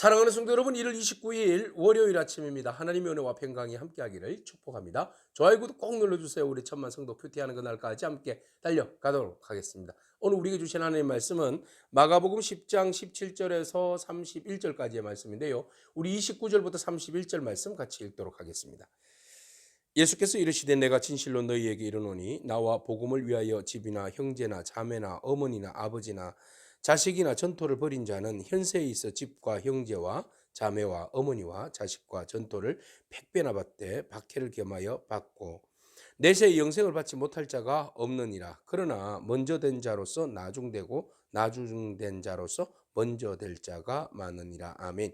사랑하는 성도 여러분, 1월 29일 월요일 아침입니다. 하나님의 은혜와 평강이 함께하기를 축복합니다. 좋아요, 구독 꼭 눌러주세요. 우리 천만 성도 큐티하는 그날까지 함께 달려가도록 하겠습니다. 오늘 우리에게 주신 하나님의 말씀은 마가복음 10장 17절에서 31절까지의 말씀인데요. 우리 29절부터 31절 말씀 같이 읽도록 하겠습니다. 예수께서 이르시되 내가 진실로 너희에게 이르노니 나와 복음을 위하여 집이나 형제나 자매나 어머니나 아버지나 자식이나 전토를 벌인 자는 현세에 있어 집과 형제와 자매와 어머니와 자식과 전토를 백배나 받되 박해를 겸하여 받고 내세의 영생을 받지 못할 자가 없느니라. 그러나 먼저 된 자로서 나중되고 나중된 자로서 먼저 될 자가 많으니라. 아멘.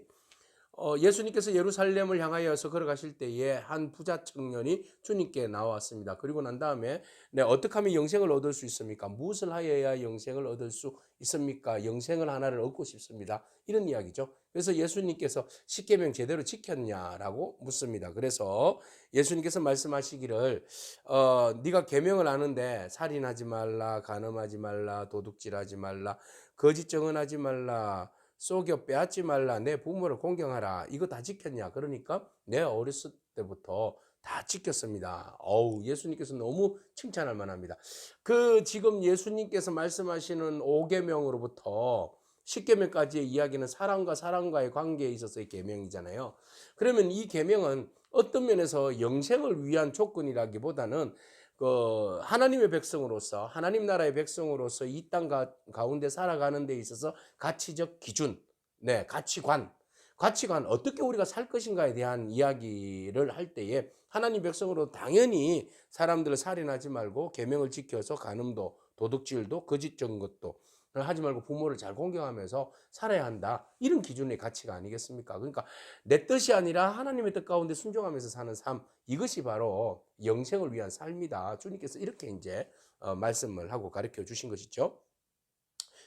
어, 예수님께서 예루살렘을 향하여서 걸어가실 때에 한 부자 청년이 주님께 나왔습니다. 그리고 난 다음에 네, 어떻게 하면 영생을 얻을 수 있습니까? 무엇을 하여야 영생을 얻을 수 있습니까? 영생을 하나를 얻고 싶습니다. 이런 이야기죠. 그래서 예수님께서 십계명 제대로 지켰냐라고 묻습니다. 그래서 예수님께서 말씀하시기를 어, 네가 계명을 아는데 살인하지 말라, 간음하지 말라, 도둑질하지 말라, 거짓 정언하지 말라, 속여 빼앗지 말라 내 부모를 공경하라 이거 다 지켰냐 그러니까 내 어렸을 때부터 다 지켰습니다. 어우 예수님께서 너무 칭찬할 만합니다. 그 지금 예수님께서 말씀하시는 5계명으로부터 10계명까지의 이야기는 사람과 사람과의 관계에 있어서의 계명이잖아요. 그러면 이 계명은 어떤 면에서 영생을 위한 조건이라기보다는 그 하나님의 백성으로서 하나님 나라의 백성으로서 이 땅 가운데 살아가는 데 있어서 가치적 기준, 네, 가치관, 가치관 어떻게 우리가 살 것인가에 대한 이야기를 할 때에 하나님 백성으로 당연히 사람들을 살인하지 말고 계명을 지켜서 간음도 도둑질도 거짓 정 것도 하지 말고 부모를 잘 공경하면서 살아야 한다. 이런 기준의 가치가 아니겠습니까? 그러니까 내 뜻이 아니라 하나님의 뜻 가운데 순종하면서 사는 삶, 이것이 바로 영생을 위한 삶이다. 주님께서 이렇게 이제 어, 말씀을 하고 가르쳐 주신 것이죠.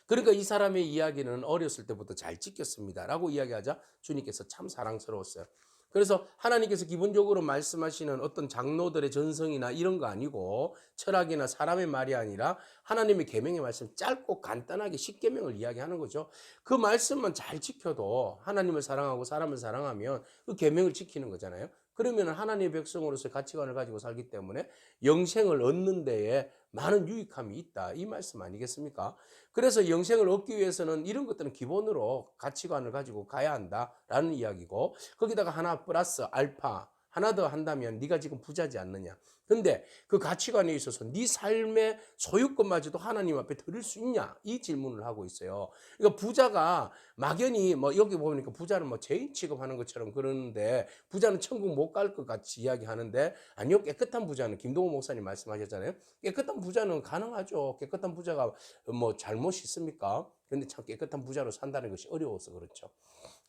그러니까 이 사람의 이야기는 어렸을 때부터 잘 지켰습니다. 라고 이야기하자 주님께서 참 사랑스러웠어요. 그래서 하나님께서 기본적으로 말씀하시는 어떤 장로들의 전성이나 이런 거 아니고 철학이나 사람의 말이 아니라 하나님의 계명의 말씀 짧고 간단하게 십계명을 이야기하는 거죠. 그 말씀만 잘 지켜도 하나님을 사랑하고 사람을 사랑하면 그 계명을 지키는 거잖아요. 그러면 하나님의 백성으로서의 가치관을 가지고 살기 때문에 영생을 얻는 데에 많은 유익함이 있다. 이 말씀 아니겠습니까? 그래서 영생을 얻기 위해서는 이런 것들은 기본으로 가치관을 가지고 가야 한다라는 이야기고 거기다가 하나 플러스 알파 하나 더 한다면 네가 지금 부자지 않느냐. 근데 그 가치관에 있어서 네 삶의 소유권마저도 하나님 앞에 드릴 수 있냐? 이 질문을 하고 있어요. 그러니까 부자가 막연히 뭐 여기 보니까 부자는 뭐 죄인 취급하는 것처럼 그러는데 부자는 천국 못 갈 것 같이 이야기하는데 아니요 깨끗한 부자는 김동호 목사님 말씀하셨잖아요. 깨끗한 부자는 가능하죠. 깨끗한 부자가 뭐 잘못이 있습니까? 근데 참 깨끗한 부자로 산다는 것이 어려워서 그렇죠.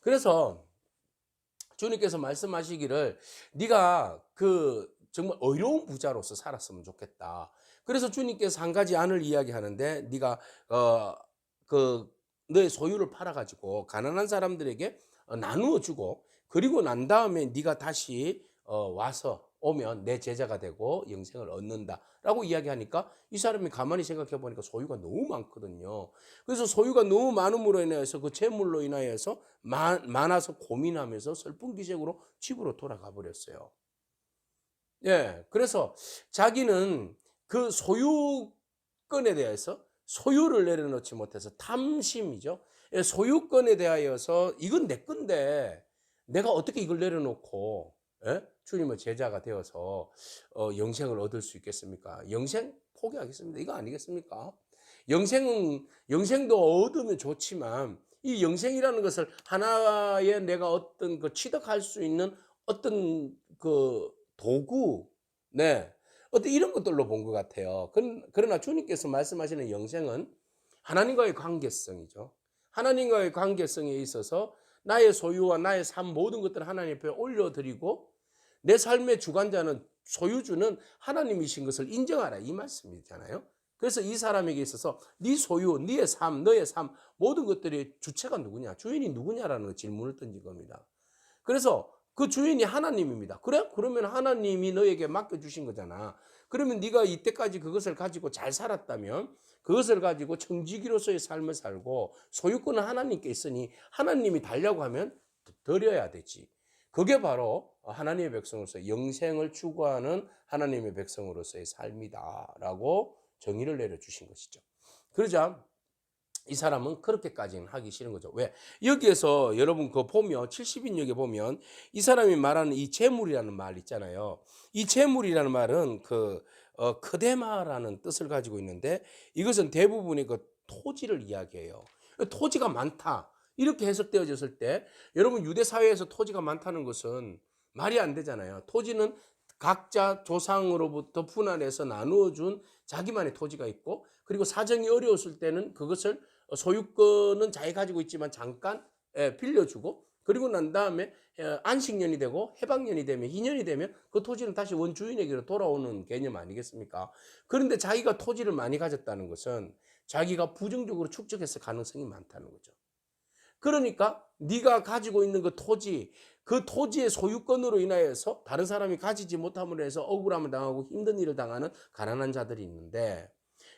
그래서 주님께서 말씀하시기를 네가 그 정말 어려운 부자로서 살았으면 좋겠다. 그래서 주님께서 한 가지 안을 이야기하는데 네가 어 그 너의 소유를 팔아 가지고 가난한 사람들에게 어, 나누어 주고 그리고 난 다음에 네가 다시 어 와서 오면 내 제자가 되고 영생을 얻는다라고 이야기하니까 이 사람이 가만히 생각해 보니까 소유가 너무 많거든요. 그래서 소유가 너무 많음으로 인해서 그 재물로 인하여서 많아서 고민하면서 슬픈 기색으로 집으로 돌아가 버렸어요. 예, 그래서 자기는 그 소유권에 대해서 소유를 내려놓지 못해서 탐심이죠. 예, 소유권에 대하여서 이건 내 건데 내가 어떻게 이걸 내려놓고 예? 주님의 제자가 되어서 어, 영생을 얻을 수 있겠습니까? 영생 포기하겠습니다. 이거 아니겠습니까? 영생은 영생도 얻으면 좋지만 이 영생이라는 것을 하나의 내가 어떤 그 취득할 수 있는 어떤 그 도구, 네, 어떤 이런 것들로 본 것 같아요. 그러나 주님께서 말씀하시는 영생은 하나님과의 관계성이죠. 하나님과의 관계성에 있어서 나의 소유와 나의 삶 모든 것들을 하나님 앞에 올려드리고 내 삶의 주관자는 소유주는 하나님이신 것을 인정하라 이 말씀이잖아요. 그래서 이 사람에게 있어서 네 소유, 네의 삶, 너의 삶 모든 것들의 주체가 누구냐, 주인이 누구냐라는 질문을 던진 겁니다. 그래서 그 주인이 하나님입니다. 그래? 그러면 하나님이 너에게 맡겨주신 거잖아. 그러면 네가 이때까지 그것을 가지고 잘 살았다면 그것을 가지고 청지기로서의 삶을 살고 소유권은 하나님께 있으니 하나님이 달라고 하면 드려야 되지. 그게 바로 하나님의 백성으로서 영생을 추구하는 하나님의 백성으로서의 삶이다라고 정의를 내려주신 것이죠. 그러자 이 사람은 그렇게까지는 하기 싫은 거죠. 왜? 여기에서 여러분 그 보면 70인역에 보면 이 사람이 말하는 이 재물이라는 말 있잖아요. 이 재물이라는 말은 그 어, 크데마라는 뜻을 가지고 있는데 이것은 대부분이 그 토지를 이야기해요. 토지가 많다. 이렇게 해석되어졌을 때 여러분 유대 사회에서 토지가 많다는 것은 말이 안 되잖아요. 토지는 각자 조상으로부터 분할해서 나누어 준 자기만의 토지가 있고 그리고 사정이 어려웠을 때는 그것을 소유권은 자기 가지고 있지만 잠깐 예, 빌려주고 그리고 난 다음에 어, 안식년이 되고 해방년이 되면 희년이 되면 그 토지는 다시 원주인에게로 돌아오는 개념 아니겠습니까? 그런데 자기가 토지를 많이 가졌다는 것은 자기가 부정적으로 축적했을 가능성이 많다는 거죠. 그러니까 네가 가지고 있는 그 토지, 그 토지의 소유권으로 인하여서 다른 사람이 가지지 못함으로 해서 억울함을 당하고 힘든 일을 당하는 가난한 자들이 있는데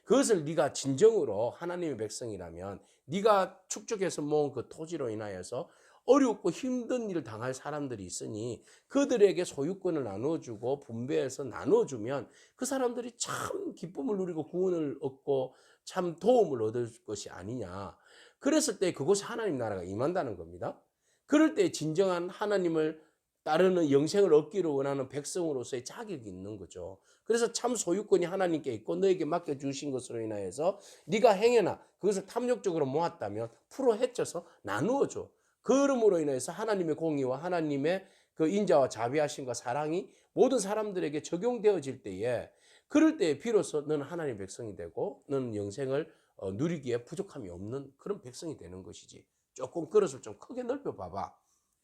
그것을 네가 진정으로 하나님의 백성이라면 네가 축적해서 모은 그 토지로 인하여서 어렵고 힘든 일을 당할 사람들이 있으니 그들에게 소유권을 나눠주고 분배해서 나눠주면 그 사람들이 참 기쁨을 누리고 구원을 얻고 참 도움을 얻을 것이 아니냐. 그랬을 때 그곳에 하나님 나라가 임한다는 겁니다. 그럴 때 진정한 하나님을 따르는 영생을 얻기를 원하는 백성으로서의 자격이 있는 거죠. 그래서 참 소유권이 하나님께 있고 너에게 맡겨 주신 것으로 인하여서 네가 행해나 그것을 탐욕적으로 모았다면 풀어 헤쳐서 나누어 줘. 그름으로 인해서 하나님의 공의와 하나님의 그 인자와 자비하심과 사랑이 모든 사람들에게 적용되어질 때에 그럴 때에 비로소 너는 하나님의 백성이 되고 너는 영생을 어, 누리기에 부족함이 없는 그런 백성이 되는 것이지. 조금 그릇을 좀 크게 넓혀 봐봐.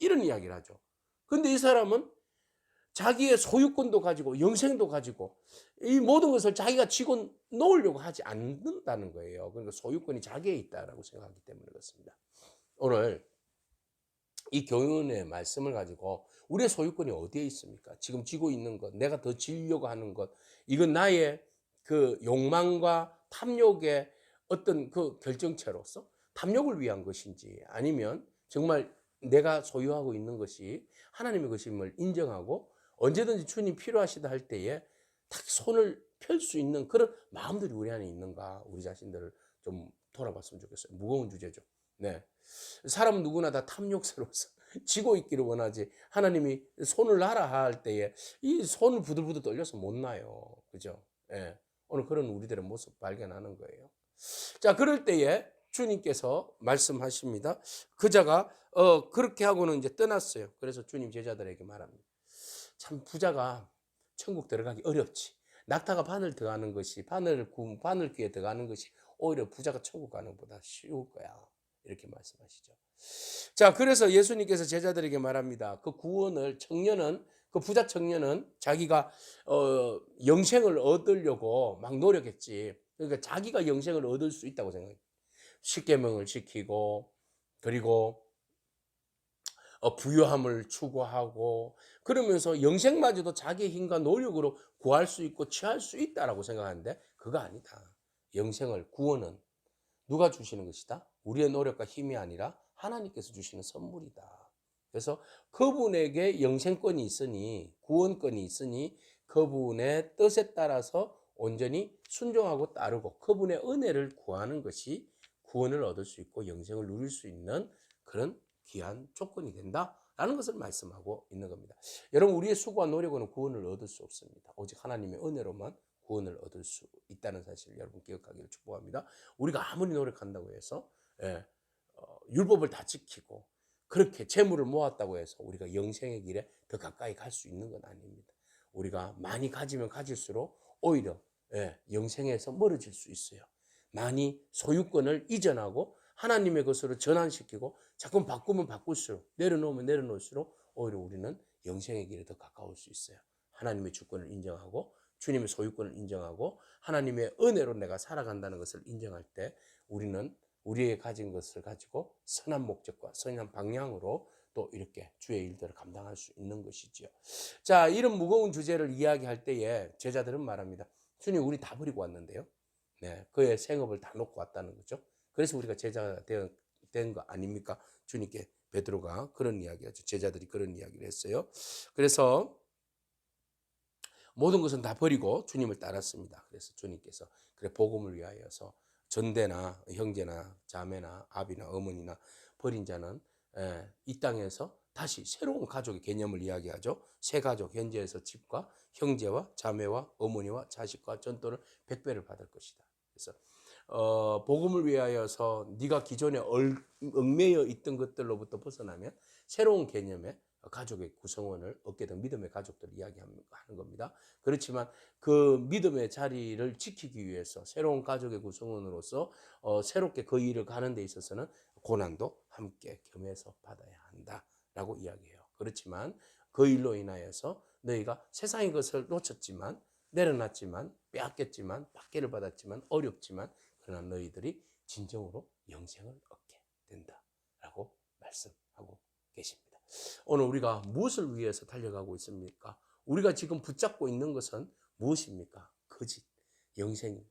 이런 이야기를 하죠. 근데 이 사람은 자기의 소유권도 가지고 영생도 가지고 이 모든 것을 자기가 쥐고 놓으려고 하지 않는다는 거예요. 그러니까 소유권이 자기에 있다라고 생각하기 때문에 그렇습니다. 오늘 이 교훈의 말씀을 가지고 우리의 소유권이 어디에 있습니까? 지금 쥐고 있는 것, 내가 더 지려고 하는 것, 이건 나의 그 욕망과 탐욕의 어떤 그 결정체로서 탐욕을 위한 것인지 아니면 정말 내가 소유하고 있는 것이 하나님의 것임을 인정하고 언제든지 주님 필요하시다 할 때에 딱 손을 펼 수 있는 그런 마음들이 우리 안에 있는가 우리 자신들을 좀 돌아봤으면 좋겠어요. 무거운 주제죠. 네. 사람 누구나 다 탐욕스러워서 지고 있기를 원하지 하나님이 손을 놔라 할 때에 이 손을 부들부들 떨려서 못 나요. 그죠? 예. 오늘 그런 우리들의 모습 발견하는 거예요. 자, 그럴 때에 주님께서 말씀하십니다. 그자가 어 그렇게 하고는 이제 떠났어요. 그래서 주님 제자들에게 말합니다. 참 부자가 천국 들어가기 어렵지. 낙타가 바늘 들어가는 것이 바늘 구 바늘 귀에 들어가는 것이 오히려 부자가 천국 가는 것보다 쉬울 거야. 이렇게 말씀하시죠. 자, 그래서 예수님께서 제자들에게 말합니다. 그 구원을 청년은 그 부자 청년은 자기가 어 영생을 얻으려고 막 노력했지. 그러니까 자기가 영생을 얻을 수 있다고 생각해요. 십계명을 지키고 그리고 어, 부유함을 추구하고 그러면서 영생마저도 자기의 힘과 노력으로 구할 수 있고 취할 수 있다라고 생각하는데 그거 아니다. 영생을 구원은 누가 주시는 것이다? 우리의 노력과 힘이 아니라 하나님께서 주시는 선물이다. 그래서 그분에게 영생권이 있으니 구원권이 있으니 그분의 뜻에 따라서 온전히 순종하고 따르고 그분의 은혜를 구하는 것이 구원을 얻을 수 있고 영생을 누릴 수 있는 그런 귀한 조건이 된다라는 것을 말씀하고 있는 겁니다. 여러분 우리의 수고와 노력으로는 구원을 얻을 수 없습니다. 오직 하나님의 은혜로만 구원을 얻을 수 있다는 사실을 여러분 기억하기를 축복합니다. 우리가 아무리 노력한다고 해서 예, 어, 율법을 다 지키고 그렇게 재물을 모았다고 해서 우리가 영생의 길에 더 가까이 갈 수 있는 건 아닙니다. 우리가 많이 가지면 가질수록 오히려 예, 영생에서 멀어질 수 있어요. 많이 소유권을 이전하고 하나님의 것으로 전환시키고 자꾸 바꾸면 바꿀수록 내려놓으면 내려놓을수록 오히려 우리는 영생의 길에 더 가까울 수 있어요. 하나님의 주권을 인정하고 주님의 소유권을 인정하고 하나님의 은혜로 내가 살아간다는 것을 인정할 때 우리는 우리의 가진 것을 가지고 선한 목적과 선한 방향으로 또 이렇게 주의 일들을 감당할 수 있는 것이지요. 자, 이런 무거운 주제를 이야기할 때에 제자들은 말합니다. 주님, 우리 다 버리고 왔는데요. 네, 그의 생업을 다 놓고 왔다는 거죠. 그래서 우리가 제자가 된 거 아닙니까? 주님께 베드로가 그런 이야기하죠. 제자들이 그런 이야기를 했어요. 그래서 모든 것은 다 버리고 주님을 따랐습니다. 그래서 주님께서 그래 복음을 위하여서 전대나 형제나 자매나 아비나 어머니나 버린 자는 예, 이 땅에서 다시 새로운 가족의 개념을 이야기하죠. 새 가족 현재에서 집과 형제와 자매와 어머니와 자식과 전도를 백배를 받을 것이다. 그래서 어, 복음을 위하여서 네가 기존에 얼, 얽매여 있던 것들로부터 벗어나면 새로운 개념의 가족의 구성원을 얻게 된 믿음의 가족들을 이야기하는 겁니다. 그렇지만 그 믿음의 자리를 지키기 위해서 새로운 가족의 구성원으로서 어, 새롭게 그 일을 가는 데 있어서는 고난도 함께 겸해서 받아야 한다라고 이야기해요. 그렇지만 그 일로 인하여서 너희가 세상의 것을 놓쳤지만 내려놨지만 빼앗겼지만 박해를 받았지만 어렵지만 그러나 너희들이 진정으로 영생을 얻게 된다라고 말씀하고 계십니다. 오늘 우리가 무엇을 위해서 달려가고 있습니까? 우리가 지금 붙잡고 있는 것은 무엇입니까? 거짓, 영생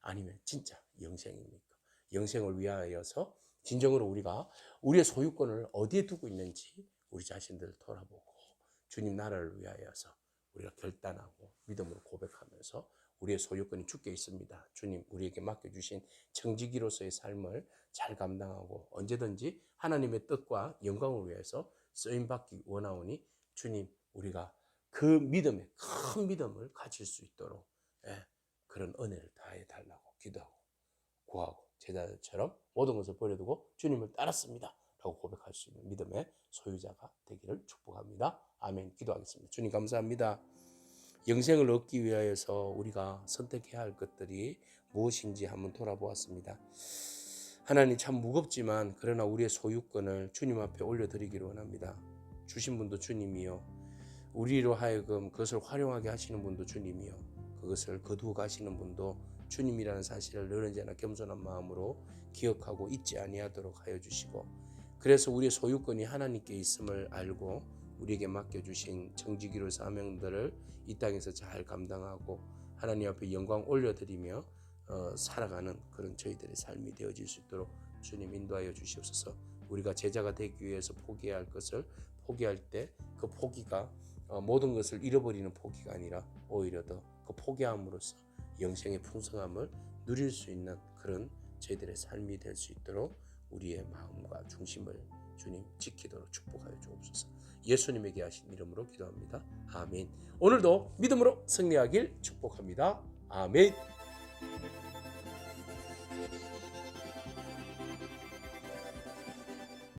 아니면 진짜 영생입니까? 영생을 위하여서 진정으로 우리가 우리의 소유권을 어디에 두고 있는지 우리 자신들을 돌아보고 주님 나라를 위하여서 우리가 결단하고 믿음으로 고백하면서 우리의 소유권이 주께 있습니다. 주님 우리에게 맡겨주신 청지기로서의 삶을 잘 감당하고 언제든지 하나님의 뜻과 영광을 위해서 쓰임 받기 원하오니 주님 우리가 그 믿음에 큰 믿음을 가질 수 있도록 예, 그런 은혜를 다해 달라고 기도하고 구하고 제자들처럼 모든 것을 버려두고 주님을 따랐습니다. 라고 고백할 수 있는 믿음의 소유자가 되기를 축복합니다. 아멘. 기도하겠습니다. 주님 감사합니다. 영생을 얻기 위하여서 우리가 선택해야 할 것들이 무엇인지 한번 돌아보았습니다. 하나님 참 무겁지만 그러나 우리의 소유권을 주님 앞에 올려드리기를 원합니다. 주신 분도 주님이요. 우리로 하여금 그것을 활용하게 하시는 분도 주님이요. 그것을 거두어 가시는 분도 주님이라는 사실을 늘 언제나 겸손한 마음으로 기억하고 잊지 아니하도록 하여 주시고 그래서 우리의 소유권이 하나님께 있음을 알고 우리에게 맡겨주신 정직기로 사명들을 이 땅에서 잘 감당하고 하나님 앞에 영광 올려드리며 어, 살아가는 그런 저희들의 삶이 되어질 수 있도록 주님 인도하여 주시옵소서. 우리가 제자가 되기 위해서 포기해야 할 것을 포기할 때 그 포기가 어, 모든 것을 잃어버리는 포기가 아니라 오히려 더 그 포기함으로써 영생의 풍성함을 누릴 수 있는 그런 저희들의 삶이 될 수 있도록 우리의 마음과 중심을 주님 지키도록 축복하여 주옵소서. 예수님에게 하신 이름으로 기도합니다. 아멘. 오늘도 믿음으로 승리하길 축복합니다. 아멘. Thank you.